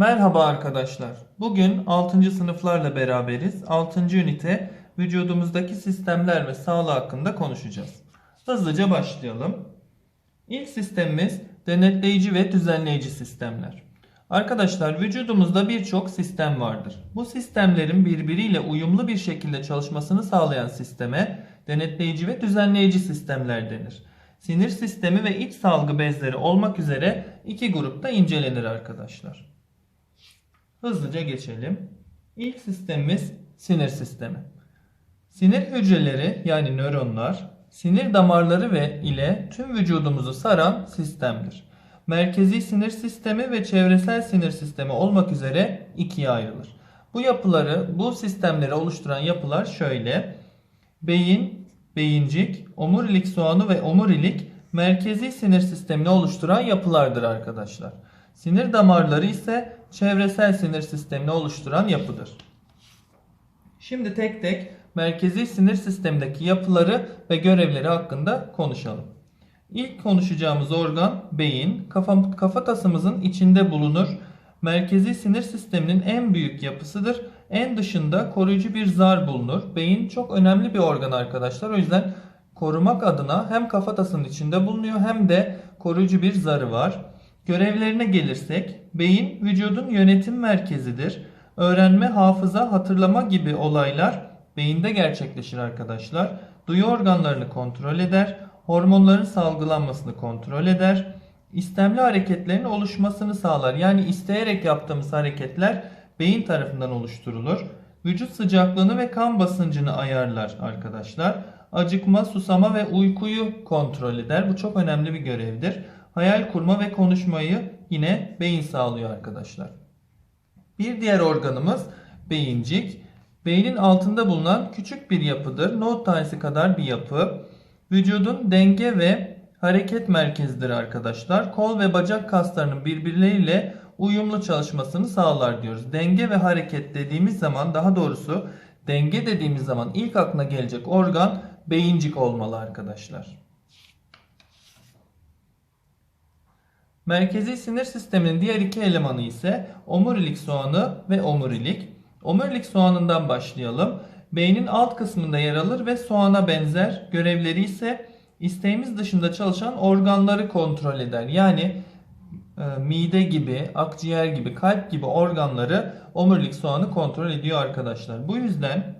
Merhaba arkadaşlar. Bugün 6. sınıflarla beraberiz. 6. ünite vücudumuzdaki sistemler ve sağlığı hakkında konuşacağız. Hızlıca başlayalım. İlk sistemimiz denetleyici ve düzenleyici sistemler. Arkadaşlar vücudumuzda birçok sistem vardır. Bu sistemlerin birbiriyle uyumlu bir şekilde çalışmasını sağlayan sisteme denetleyici ve düzenleyici sistemler denir. Sinir sistemi ve iç salgı bezleri olmak üzere iki grupta incelenir arkadaşlar. Hızlıca geçelim. İlk sistemimiz sinir sistemi. Sinir hücreleri yani nöronlar sinir damarları ve ile tüm vücudumuzu saran sistemdir. Merkezi sinir sistemi ve çevresel sinir sistemi olmak üzere ikiye ayrılır. Bu yapıları, bu sistemleri oluşturan yapılar şöyle. Beyin, beyincik, omurilik soğanı ve omurilik merkezi sinir sistemini oluşturan yapılardır arkadaşlar. Sinir damarları ise çevresel sinir sistemini oluşturan yapıdır. Şimdi tek tek merkezi sinir sistemindeki yapıları ve görevleri hakkında konuşalım. İlk konuşacağımız organ beyin. Kafa, kafatasımızın içinde bulunur. Merkezi sinir sisteminin en büyük yapısıdır. En dışında koruyucu bir zar bulunur. Beyin çok önemli bir organ arkadaşlar. O yüzden korumak adına hem kafatasının içinde bulunuyor hem de koruyucu bir zarı var. Görevlerine gelirsek, beyin vücudun yönetim merkezidir. Öğrenme, hafıza, hatırlama gibi olaylar beyinde gerçekleşir arkadaşlar. Duyu organlarını kontrol eder, hormonların salgılanmasını kontrol eder, istemli hareketlerin oluşmasını sağlar. Yani isteyerek yaptığımız hareketler beyin tarafından oluşturulur. Vücut sıcaklığını ve kan basıncını ayarlar arkadaşlar. Acıkma, susama ve uykuyu kontrol eder. Bu çok önemli bir görevdir. Hayal kurma ve konuşmayı yine beyin sağlıyor arkadaşlar. Bir diğer organımız beyincik. Beynin altında bulunan küçük bir yapıdır. Not tanesi kadar bir yapı. Vücudun denge ve hareket merkezidir arkadaşlar. Kol ve bacak kaslarının birbirleriyle uyumlu çalışmasını sağlar diyoruz. Denge ve hareket dediğimiz zaman daha doğrusu denge dediğimiz zaman ilk aklına gelecek organ beyincik olmalı arkadaşlar. Merkezi sinir sisteminin diğer iki elemanı ise omurilik soğanı ve omurilik. Omurilik soğanından başlayalım. Beynin alt kısmında yer alır ve soğana benzer. Görevleri ise isteğimiz dışında çalışan organları kontrol eder. Yani e, mide gibi, akciğer gibi, kalp gibi organları omurilik soğanı kontrol ediyor arkadaşlar. Bu yüzden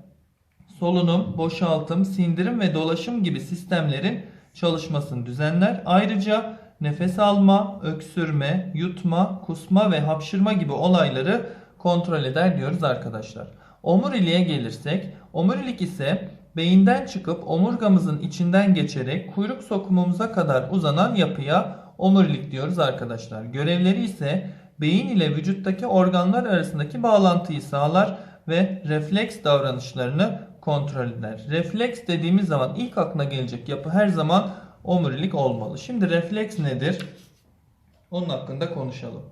solunum, boşaltım, sindirim ve dolaşım gibi sistemlerin çalışmasını düzenler. Ayrıca nefes alma, öksürme, yutma, kusma ve hapşırma gibi olayları kontrol eder diyoruz arkadaşlar. Omuriliğe gelirsek, omurilik ise beyinden çıkıp omurgamızın içinden geçerek kuyruk sokumumuza kadar uzanan yapıya omurilik diyoruz arkadaşlar. Görevleri ise beyin ile vücuttaki organlar arasındaki bağlantıyı sağlar ve refleks davranışlarını kontrol eder. Refleks dediğimiz zaman ilk aklına gelecek yapı her zaman omurilik olmalı. Şimdi refleks nedir? Onun hakkında konuşalım.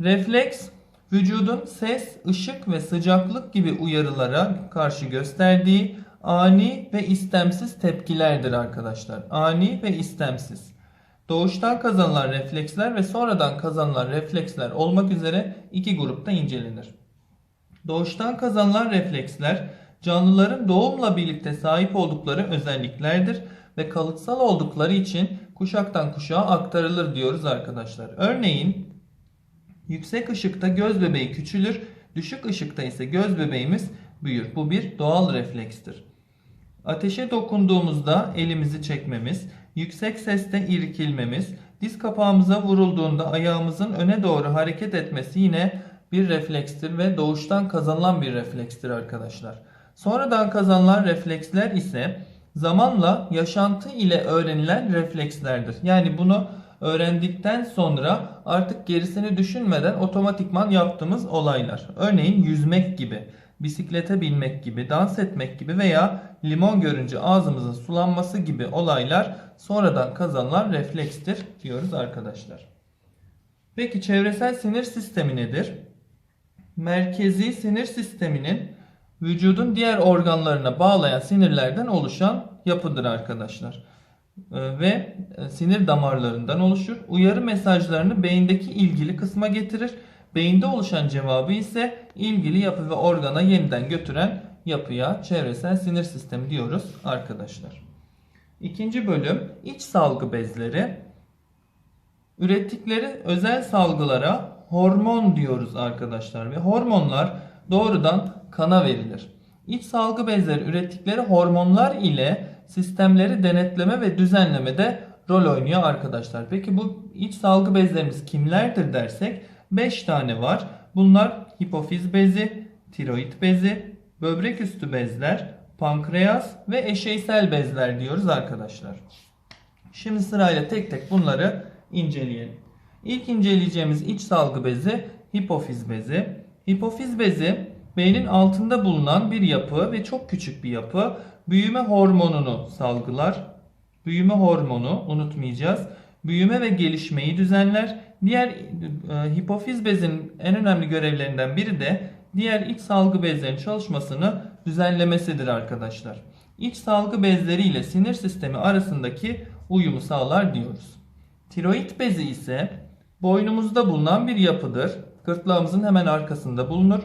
Refleks vücudun ses, ışık ve sıcaklık gibi uyarılara karşı gösterdiği ani ve istemsiz tepkilerdir arkadaşlar. Ani ve istemsiz. Doğuştan kazanılan refleksler ve sonradan kazanılan refleksler olmak üzere iki grupta incelenir. Doğuştan kazanılan refleksler canlıların doğumla birlikte sahip oldukları özelliklerdir ve kalıtsal oldukları için kuşaktan kuşağa aktarılır diyoruz arkadaşlar. Örneğin yüksek ışıkta göz bebeği küçülür, düşük ışıkta ise göz bebeğimiz büyür. Bu bir doğal reflekstir. Ateşe dokunduğumuzda elimizi çekmemiz, yüksek sesle irkilmemiz, diz kapağımıza vurulduğunda ayağımızın öne doğru hareket etmesi yine bir reflekstir ve doğuştan kazanılan bir reflekstir arkadaşlar. Sonradan kazanılan refleksler ise zamanla yaşantı ile öğrenilen reflekslerdir. Yani bunu öğrendikten sonra artık gerisini düşünmeden otomatikman yaptığımız olaylar. Örneğin yüzmek gibi, bisiklete binmek gibi, dans etmek gibi veya limon görünce ağzımızın sulanması gibi olaylar sonradan kazanılan reflekstir diyoruz arkadaşlar. Peki çevresel sinir sistemi nedir? Merkezi sinir sisteminin vücudun diğer organlarına bağlayan sinirlerden oluşan yapıdır arkadaşlar. Ee, Ve e, sinir damarlarından oluşur. Uyarı mesajlarını beyindeki ilgili kısma getirir. Beyinde oluşan cevabı ise ilgili yapı ve organa yeniden götüren yapıya çevresel sinir sistemi diyoruz arkadaşlar. İkinci bölüm iç salgı bezleri. Ürettikleri özel salgılara hormon diyoruz arkadaşlar ve hormonlar doğrudan kana verilir. İç salgı bezleri ürettikleri hormonlar ile sistemleri denetleme ve düzenlemede rol oynuyor arkadaşlar. Peki bu iç salgı bezlerimiz kimlerdir dersek 5 tane var. Bunlar hipofiz bezi, tiroid bezi, böbrek üstü bezler, pankreas ve eşeysel bezler diyoruz arkadaşlar. Şimdi sırayla tek tek bunları inceleyelim. İlk inceleyeceğimiz iç salgı bezi hipofiz bezi. Hipofiz bezi beynin altında bulunan bir yapı ve çok küçük bir yapı. Büyüme hormonunu salgılar. Büyüme hormonu unutmayacağız. Büyüme ve gelişmeyi düzenler. Diğer e, hipofiz bezinin en önemli görevlerinden biri de diğer iç salgı bezlerin çalışmasını düzenlemesidir arkadaşlar. İç salgı bezleri ile sinir sistemi arasındaki uyumu sağlar diyoruz. Tiroid bezi ise boynumuzda bulunan bir yapıdır. Gırtlağımızın hemen arkasında bulunur.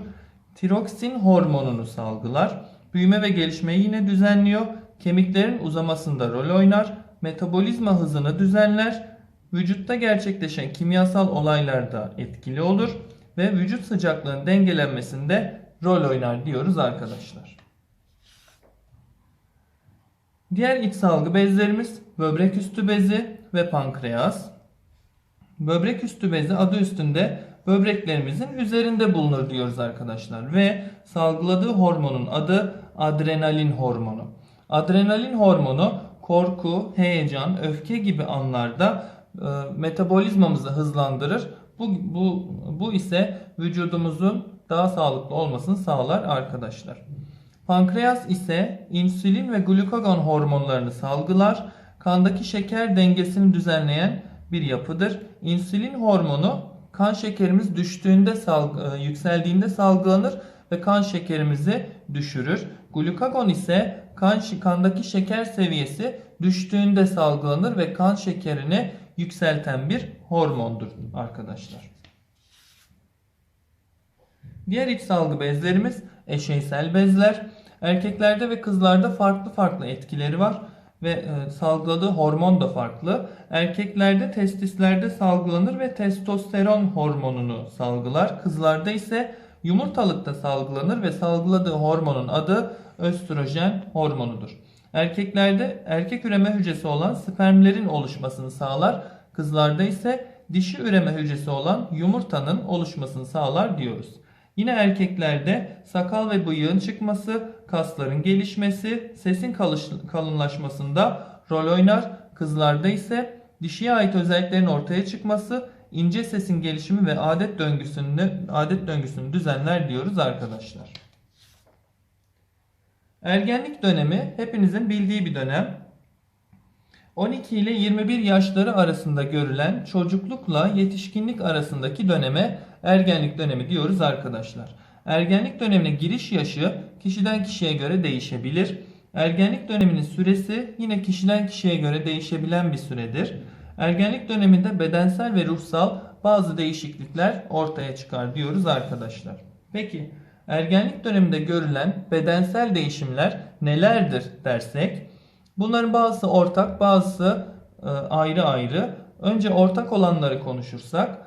Tiroksin hormonunu salgılar. Büyüme ve gelişmeyi yine düzenliyor. Kemiklerin uzamasında rol oynar. Metabolizma hızını düzenler. Vücutta gerçekleşen kimyasal olaylarda etkili olur ve vücut sıcaklığının dengelenmesinde rol oynar diyoruz arkadaşlar. Diğer iç salgı bezlerimiz böbrek üstü bezi ve pankreas. Böbrek üstü bezi adı üstünde böbreklerimizin üzerinde bulunur diyoruz arkadaşlar ve salgıladığı hormonun adı adrenalin hormonu. Adrenalin hormonu korku, heyecan, öfke gibi anlarda e, metabolizmamızı hızlandırır. Bu, bu, bu ise vücudumuzun daha sağlıklı olmasını sağlar arkadaşlar. Pankreas ise insülin ve glukagon hormonlarını salgılar. Kandaki şeker dengesini düzenleyen bir yapıdır. İnsülin hormonu kan şekerimiz düştüğünde salg- e, yükseldiğinde salgılanır ve kan şekerimizi düşürür. Glukagon ise kan kandaki şeker seviyesi düştüğünde salgılanır ve kan şekerini yükselten bir hormondur arkadaşlar. Diğer iç salgı bezlerimiz eşeysel bezler. Erkeklerde ve kızlarda farklı farklı etkileri var ve e, salgıladığı hormon da farklı. Erkeklerde testislerde salgılanır ve testosteron hormonunu salgılar. Kızlarda ise yumurtalıkta salgılanır ve salgıladığı hormonun adı östrojen hormonudur. Erkeklerde erkek üreme hücresi olan spermlerin oluşmasını sağlar. Kızlarda ise dişi üreme hücresi olan yumurtanın oluşmasını sağlar diyoruz. Yine erkeklerde sakal ve bıyığın çıkması, kasların gelişmesi, sesin kalınlaşmasında rol oynar. Kızlarda ise dişiye ait özelliklerin ortaya çıkması, ince sesin gelişimi ve adet döngüsünü adet döngüsünü düzenler diyoruz arkadaşlar. Ergenlik dönemi hepinizin bildiği bir dönem. 12 ile 21 yaşları arasında görülen çocuklukla yetişkinlik arasındaki döneme ergenlik dönemi diyoruz arkadaşlar. Ergenlik dönemine giriş yaşı kişiden kişiye göre değişebilir. Ergenlik döneminin süresi yine kişiden kişiye göre değişebilen bir süredir. Ergenlik döneminde bedensel ve ruhsal bazı değişiklikler ortaya çıkar diyoruz arkadaşlar. Peki ergenlik döneminde görülen bedensel değişimler nelerdir dersek bunların bazısı ortak bazısı e, ayrı ayrı. Önce ortak olanları konuşursak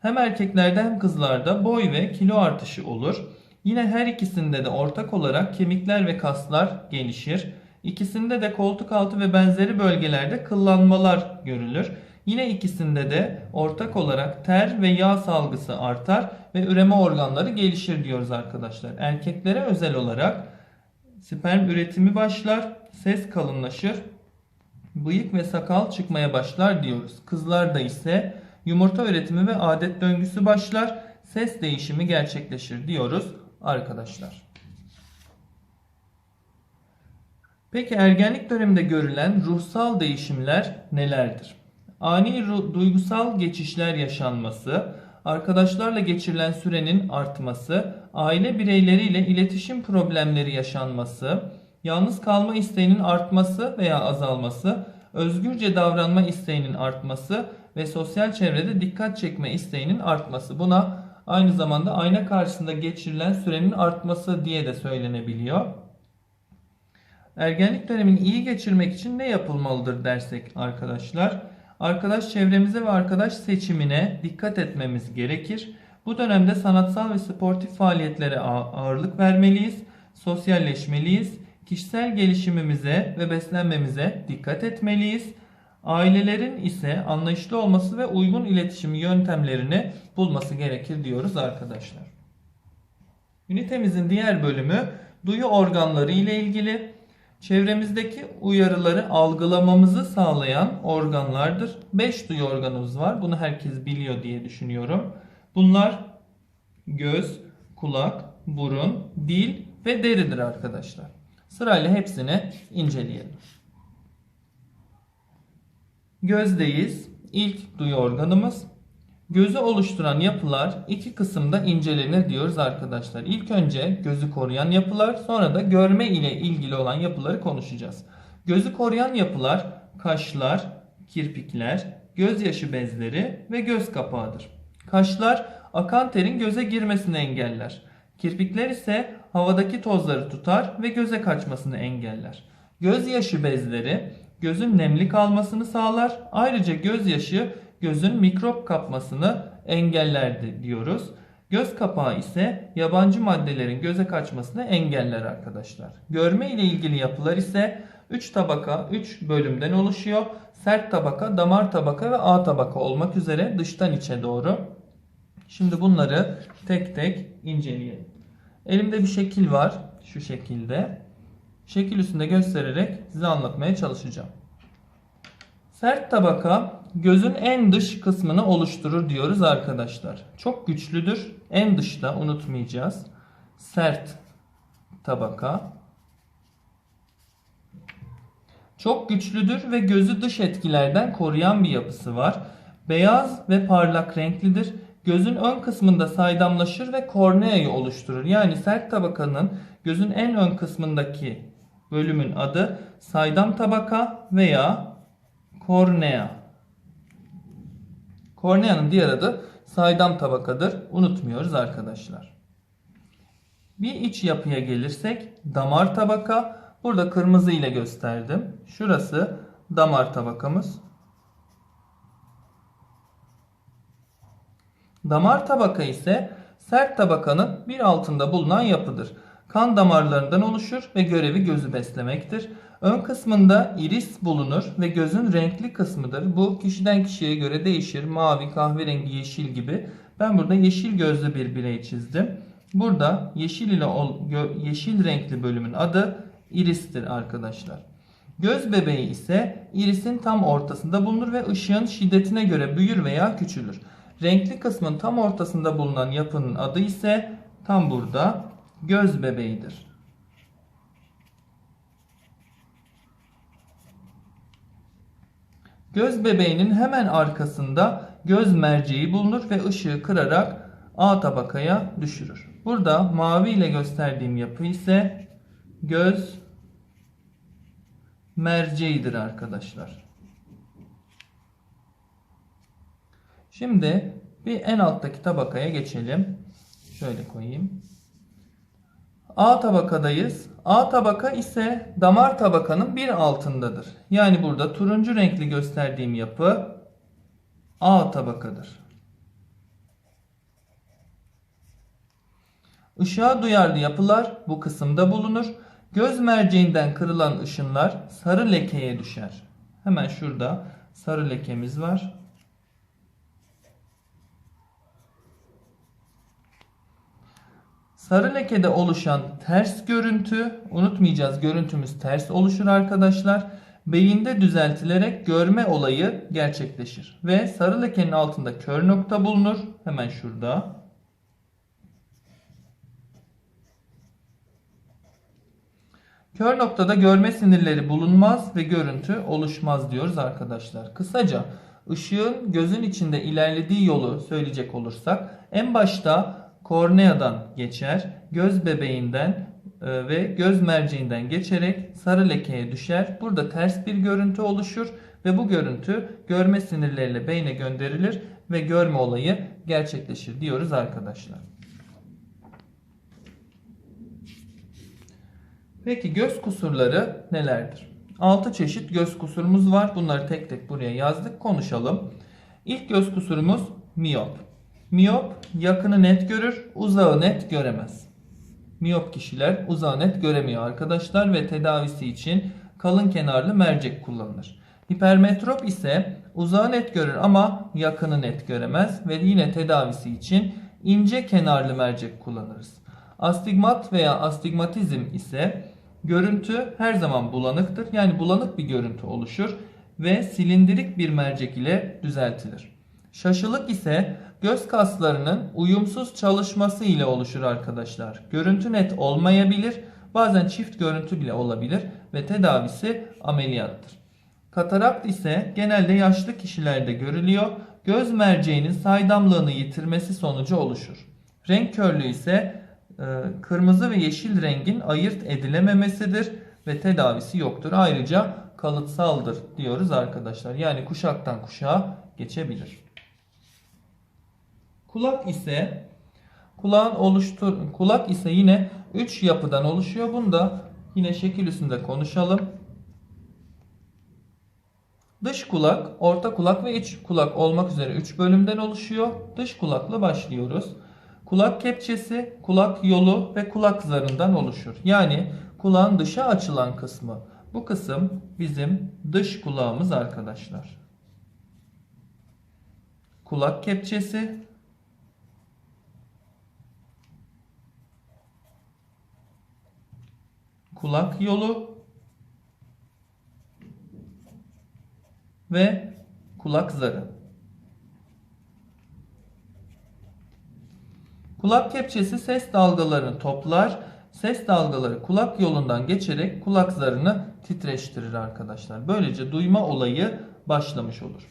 hem erkeklerde hem kızlarda boy ve kilo artışı olur. Yine her ikisinde de ortak olarak kemikler ve kaslar gelişir. İkisinde de koltuk altı ve benzeri bölgelerde kıllanmalar görülür. Yine ikisinde de ortak olarak ter ve yağ salgısı artar ve üreme organları gelişir diyoruz arkadaşlar. Erkeklere özel olarak sperm üretimi başlar, ses kalınlaşır, bıyık ve sakal çıkmaya başlar diyoruz. Kızlarda ise yumurta üretimi ve adet döngüsü başlar, ses değişimi gerçekleşir diyoruz arkadaşlar. Peki ergenlik döneminde görülen ruhsal değişimler nelerdir? Ani duygusal geçişler yaşanması, arkadaşlarla geçirilen sürenin artması, aile bireyleriyle iletişim problemleri yaşanması, yalnız kalma isteğinin artması veya azalması, özgürce davranma isteğinin artması ve sosyal çevrede dikkat çekme isteğinin artması. Buna Aynı zamanda ayna karşısında geçirilen sürenin artması diye de söylenebiliyor. Ergenlik dönemini iyi geçirmek için ne yapılmalıdır dersek arkadaşlar? Arkadaş çevremize ve arkadaş seçimine dikkat etmemiz gerekir. Bu dönemde sanatsal ve sportif faaliyetlere ağırlık vermeliyiz. Sosyalleşmeliyiz. Kişisel gelişimimize ve beslenmemize dikkat etmeliyiz. Ailelerin ise anlayışlı olması ve uygun iletişim yöntemlerini bulması gerekir diyoruz arkadaşlar. Ünitemizin diğer bölümü duyu organları ile ilgili. Çevremizdeki uyarıları algılamamızı sağlayan organlardır. 5 duyu organımız var. Bunu herkes biliyor diye düşünüyorum. Bunlar göz, kulak, burun, dil ve deridir arkadaşlar. Sırayla hepsini inceleyelim. Gözdeyiz. İlk duyu organımız. Gözü oluşturan yapılar iki kısımda incelenir diyoruz arkadaşlar. İlk önce gözü koruyan yapılar sonra da görme ile ilgili olan yapıları konuşacağız. Gözü koruyan yapılar kaşlar, kirpikler, gözyaşı bezleri ve göz kapağıdır. Kaşlar akan terin göze girmesini engeller. Kirpikler ise havadaki tozları tutar ve göze kaçmasını engeller. Gözyaşı bezleri gözün nemli kalmasını sağlar. Ayrıca gözyaşı gözün mikrop kapmasını engellerdi diyoruz. Göz kapağı ise yabancı maddelerin göze kaçmasını engeller arkadaşlar. Görme ile ilgili yapılar ise 3 tabaka, 3 bölümden oluşuyor. Sert tabaka, damar tabaka ve A tabaka olmak üzere dıştan içe doğru. Şimdi bunları tek tek inceleyelim. Elimde bir şekil var. Şu şekilde. Şekil üstünde göstererek size anlatmaya çalışacağım. Sert tabaka gözün en dış kısmını oluşturur diyoruz arkadaşlar. Çok güçlüdür. En dışta unutmayacağız. Sert tabaka. Çok güçlüdür ve gözü dış etkilerden koruyan bir yapısı var. Beyaz ve parlak renklidir. Gözün ön kısmında saydamlaşır ve korneayı oluşturur. Yani sert tabakanın gözün en ön kısmındaki bölümün adı saydam tabaka veya kornea. Korneanın diğer adı saydam tabakadır. Unutmuyoruz arkadaşlar. Bir iç yapıya gelirsek damar tabaka. Burada kırmızı ile gösterdim. Şurası damar tabakamız. Damar tabaka ise sert tabakanın bir altında bulunan yapıdır. Kan damarlarından oluşur ve görevi gözü beslemektir. Ön kısmında iris bulunur ve gözün renkli kısmıdır. Bu kişiden kişiye göre değişir. Mavi, kahverengi, yeşil gibi. Ben burada yeşil gözlü bir birey çizdim. Burada yeşil ile yeşil renkli bölümün adı iristir arkadaşlar. Göz bebeği ise irisin tam ortasında bulunur ve ışığın şiddetine göre büyür veya küçülür. Renkli kısmın tam ortasında bulunan yapının adı ise tam burada göz bebeğidir. Göz bebeğinin hemen arkasında göz merceği bulunur ve ışığı kırarak A tabakaya düşürür. Burada mavi ile gösterdiğim yapı ise göz merceğidir arkadaşlar. Şimdi bir en alttaki tabakaya geçelim. Şöyle koyayım. A tabakadayız. A tabaka ise damar tabakanın bir altındadır. Yani burada turuncu renkli gösterdiğim yapı A tabakadır. Işığa duyarlı yapılar bu kısımda bulunur. Göz merceğinden kırılan ışınlar sarı lekeye düşer. Hemen şurada sarı lekemiz var. Sarı lekede oluşan ters görüntü, unutmayacağız görüntümüz ters oluşur arkadaşlar. Beyinde düzeltilerek görme olayı gerçekleşir. Ve sarı lekenin altında kör nokta bulunur. Hemen şurada. Kör noktada görme sinirleri bulunmaz ve görüntü oluşmaz diyoruz arkadaşlar. Kısaca ışığın gözün içinde ilerlediği yolu söyleyecek olursak en başta korneadan geçer, göz bebeğinden e, ve göz merceğinden geçerek sarı lekeye düşer. Burada ters bir görüntü oluşur ve bu görüntü görme sinirleriyle beyne gönderilir ve görme olayı gerçekleşir diyoruz arkadaşlar. Peki göz kusurları nelerdir? 6 çeşit göz kusurumuz var. Bunları tek tek buraya yazdık. Konuşalım. İlk göz kusurumuz miyop. Miyop yakını net görür, uzağı net göremez. Miyop kişiler uzağı net göremiyor arkadaşlar ve tedavisi için kalın kenarlı mercek kullanılır. Hipermetrop ise uzağı net görür ama yakını net göremez ve yine tedavisi için ince kenarlı mercek kullanırız. Astigmat veya astigmatizm ise görüntü her zaman bulanıktır. Yani bulanık bir görüntü oluşur ve silindirik bir mercek ile düzeltilir. Şaşılık ise göz kaslarının uyumsuz çalışması ile oluşur arkadaşlar. Görüntü net olmayabilir, bazen çift görüntü bile olabilir ve tedavisi ameliyattır. Katarakt ise genelde yaşlı kişilerde görülüyor. Göz merceğinin saydamlığını yitirmesi sonucu oluşur. Renk körlüğü ise e, kırmızı ve yeşil rengin ayırt edilememesidir ve tedavisi yoktur. Ayrıca kalıtsaldır diyoruz arkadaşlar. Yani kuşaktan kuşağa geçebilir. Kulak ise kulağın oluştur kulak ise yine 3 yapıdan oluşuyor. Bunu da yine şekil üstünde konuşalım. Dış kulak, orta kulak ve iç kulak olmak üzere 3 bölümden oluşuyor. Dış kulakla başlıyoruz. Kulak kepçesi, kulak yolu ve kulak zarından oluşur. Yani kulağın dışa açılan kısmı. Bu kısım bizim dış kulağımız arkadaşlar. Kulak kepçesi, kulak yolu ve kulak zarı. Kulak kepçesi ses dalgalarını toplar. Ses dalgaları kulak yolundan geçerek kulak zarını titreştirir arkadaşlar. Böylece duyma olayı başlamış olur.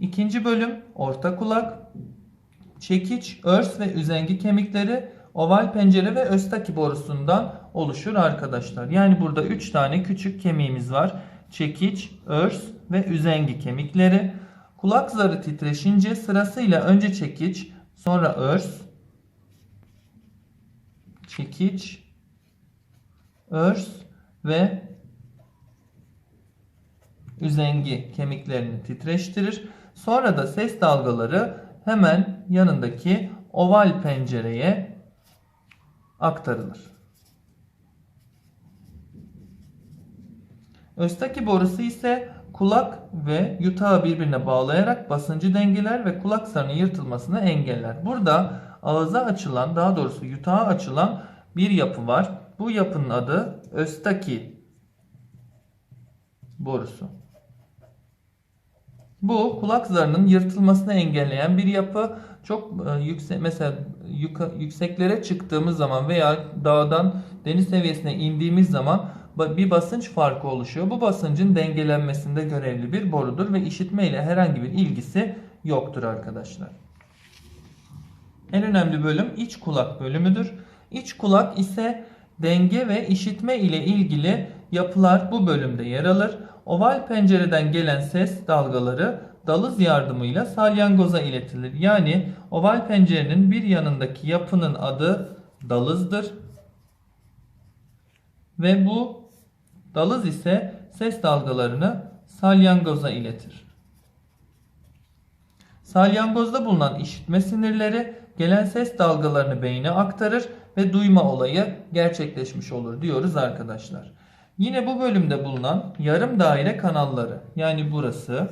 İkinci bölüm orta kulak, çekiç, örs ve üzengi kemikleri oval pencere ve östaki borusundan oluşur arkadaşlar. Yani burada 3 tane küçük kemiğimiz var. Çekiç, örs ve üzengi kemikleri. Kulak zarı titreşince sırasıyla önce çekiç, sonra örs, çekiç, örs ve üzengi kemiklerini titreştirir. Sonra da ses dalgaları hemen yanındaki oval pencereye aktarılır. Östaki borusu ise kulak ve yutağı birbirine bağlayarak basıncı dengeler ve kulak zarının yırtılmasını engeller. Burada ağza açılan daha doğrusu yutağa açılan bir yapı var. Bu yapının adı östaki borusu. Bu kulak zarının yırtılmasını engelleyen bir yapı. Çok e, yüksek mesela yükseklere çıktığımız zaman veya dağdan deniz seviyesine indiğimiz zaman bir basınç farkı oluşuyor. Bu basıncın dengelenmesinde görevli bir borudur ve işitme ile herhangi bir ilgisi yoktur arkadaşlar. En önemli bölüm iç kulak bölümüdür. İç kulak ise denge ve işitme ile ilgili yapılar bu bölümde yer alır. Oval pencereden gelen ses dalgaları dalız yardımıyla salyangoza iletilir. Yani oval pencerenin bir yanındaki yapının adı dalızdır. Ve bu dalız ise ses dalgalarını salyangoza iletir. Salyangozda bulunan işitme sinirleri gelen ses dalgalarını beyne aktarır ve duyma olayı gerçekleşmiş olur diyoruz arkadaşlar. Yine bu bölümde bulunan yarım daire kanalları yani burası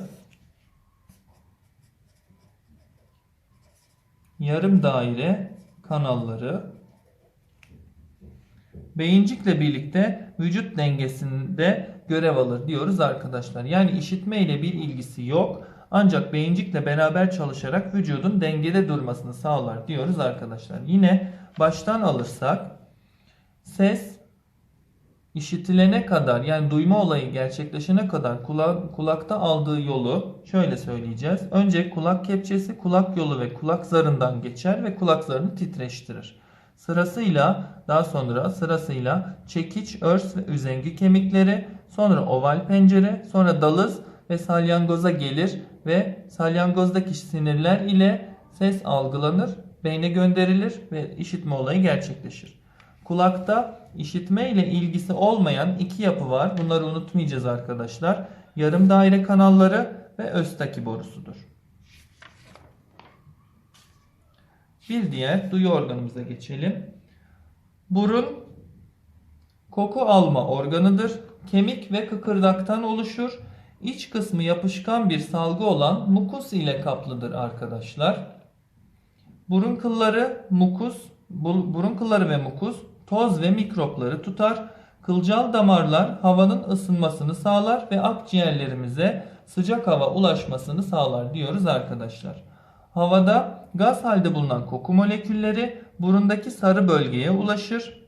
yarım daire kanalları beyincikle birlikte vücut dengesinde görev alır diyoruz arkadaşlar. Yani işitme ile bir ilgisi yok. Ancak beyincikle beraber çalışarak vücudun dengede durmasını sağlar diyoruz arkadaşlar. Yine baştan alırsak ses işitilene kadar yani duyma olayı gerçekleşene kadar kulak, kulakta aldığı yolu şöyle söyleyeceğiz. Önce kulak kepçesi, kulak yolu ve kulak zarından geçer ve kulak zarını titreştirir. Sırasıyla daha sonra sırasıyla çekiç, örs ve üzengi kemikleri, sonra oval pencere, sonra dalız ve salyangoza gelir ve salyangozdaki sinirler ile ses algılanır, beyne gönderilir ve işitme olayı gerçekleşir. Kulakta işitme ile ilgisi olmayan iki yapı var. Bunları unutmayacağız arkadaşlar. Yarım daire kanalları ve Öztaki borusudur. Bir diğer duyu organımıza geçelim. Burun koku alma organıdır. Kemik ve kıkırdaktan oluşur. İç kısmı yapışkan bir salgı olan mukus ile kaplıdır arkadaşlar. Burun kılları mukus, bu- burun kılları ve mukus toz ve mikropları tutar. Kılcal damarlar havanın ısınmasını sağlar ve akciğerlerimize sıcak hava ulaşmasını sağlar diyoruz arkadaşlar. Havada gaz halde bulunan koku molekülleri burundaki sarı bölgeye ulaşır.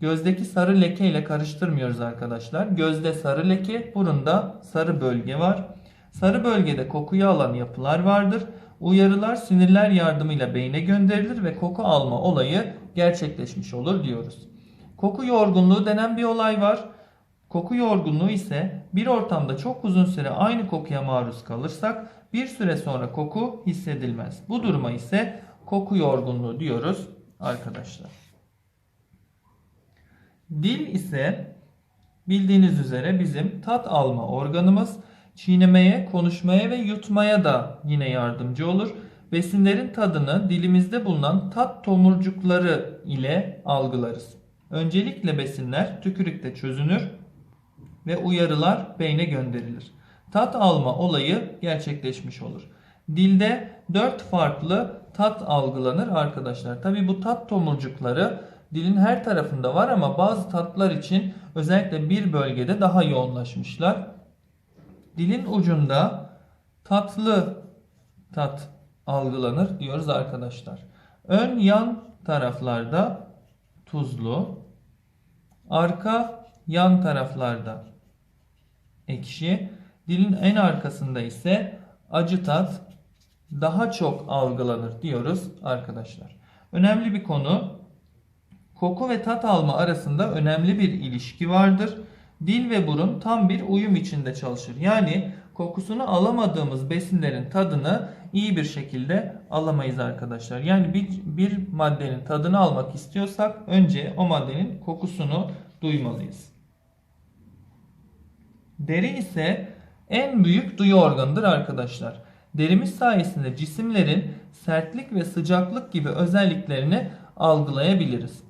Gözdeki sarı leke ile karıştırmıyoruz arkadaşlar. Gözde sarı leke, burunda sarı bölge var. Sarı bölgede kokuyu alan yapılar vardır. Uyarılar sinirler yardımıyla beyne gönderilir ve koku alma olayı gerçekleşmiş olur diyoruz. Koku yorgunluğu denen bir olay var. Koku yorgunluğu ise bir ortamda çok uzun süre aynı kokuya maruz kalırsak bir süre sonra koku hissedilmez. Bu duruma ise koku yorgunluğu diyoruz arkadaşlar. Dil ise bildiğiniz üzere bizim tat alma organımız. Çiğnemeye, konuşmaya ve yutmaya da yine yardımcı olur. Besinlerin tadını dilimizde bulunan tat tomurcukları ile algılarız. Öncelikle besinler tükürükte çözünür ve uyarılar beyne gönderilir. Tat alma olayı gerçekleşmiş olur. Dilde 4 farklı tat algılanır arkadaşlar. Tabi bu tat tomurcukları dilin her tarafında var ama bazı tatlar için özellikle bir bölgede daha yoğunlaşmışlar. Dilin ucunda tatlı tat algılanır diyoruz arkadaşlar. Ön yan taraflarda tuzlu, arka yan taraflarda ekşi, dilin en arkasında ise acı tat daha çok algılanır diyoruz arkadaşlar. Önemli bir konu koku ve tat alma arasında önemli bir ilişki vardır. Dil ve burun tam bir uyum içinde çalışır. Yani kokusunu alamadığımız besinlerin tadını iyi bir şekilde alamayız arkadaşlar. Yani bir, bir maddenin tadını almak istiyorsak önce o maddenin kokusunu duymalıyız. Deri ise en büyük duyu organıdır arkadaşlar. Derimiz sayesinde cisimlerin sertlik ve sıcaklık gibi özelliklerini algılayabiliriz.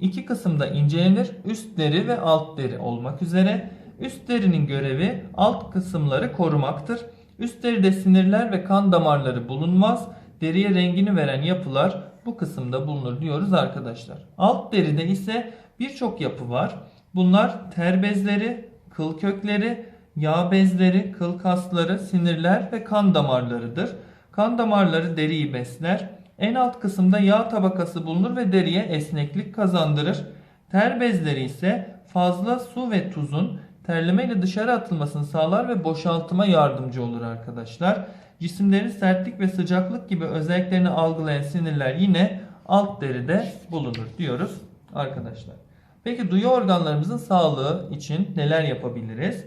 İki kısımda incelenir. Üst deri ve alt deri olmak üzere. Üst derinin görevi alt kısımları korumaktır. Üst deride sinirler ve kan damarları bulunmaz. Deriye rengini veren yapılar bu kısımda bulunur diyoruz arkadaşlar. Alt deride ise birçok yapı var. Bunlar ter bezleri, kıl kökleri, yağ bezleri, kıl kasları, sinirler ve kan damarlarıdır. Kan damarları deriyi besler. En alt kısımda yağ tabakası bulunur ve deriye esneklik kazandırır. Ter bezleri ise fazla su ve tuzun terlemeyle dışarı atılmasını sağlar ve boşaltıma yardımcı olur arkadaşlar. Cisimlerin sertlik ve sıcaklık gibi özelliklerini algılayan sinirler yine alt deride bulunur diyoruz arkadaşlar. Peki duyu organlarımızın sağlığı için neler yapabiliriz?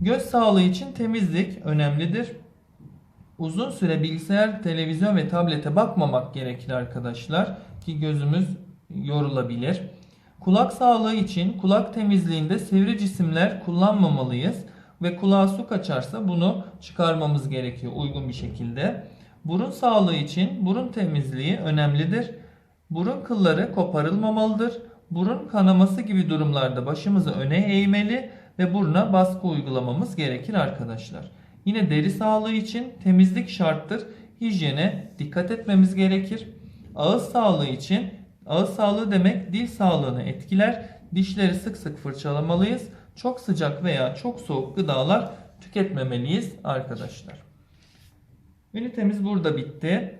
Göz sağlığı için temizlik önemlidir. Uzun süre bilgisayar, televizyon ve tablete bakmamak gerekir arkadaşlar ki gözümüz yorulabilir. Kulak sağlığı için kulak temizliğinde sivri cisimler kullanmamalıyız ve kulağa su kaçarsa bunu çıkarmamız gerekiyor uygun bir şekilde. Burun sağlığı için burun temizliği önemlidir. Burun kılları koparılmamalıdır. Burun kanaması gibi durumlarda başımızı öne eğmeli ve buruna baskı uygulamamız gerekir arkadaşlar. Yine deri sağlığı için temizlik şarttır. Hijyene dikkat etmemiz gerekir. Ağız sağlığı için ağız sağlığı demek dil sağlığını etkiler. Dişleri sık sık fırçalamalıyız. Çok sıcak veya çok soğuk gıdalar tüketmemeliyiz arkadaşlar. Ünitemiz burada bitti.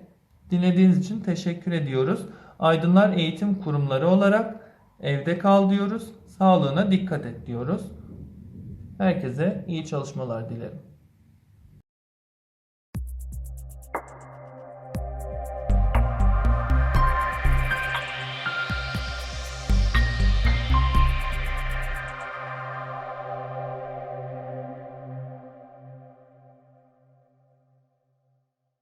Dinlediğiniz için teşekkür ediyoruz. Aydınlar Eğitim Kurumları olarak evde kal diyoruz. Sağlığına dikkat et diyoruz. Herkese iyi çalışmalar dilerim.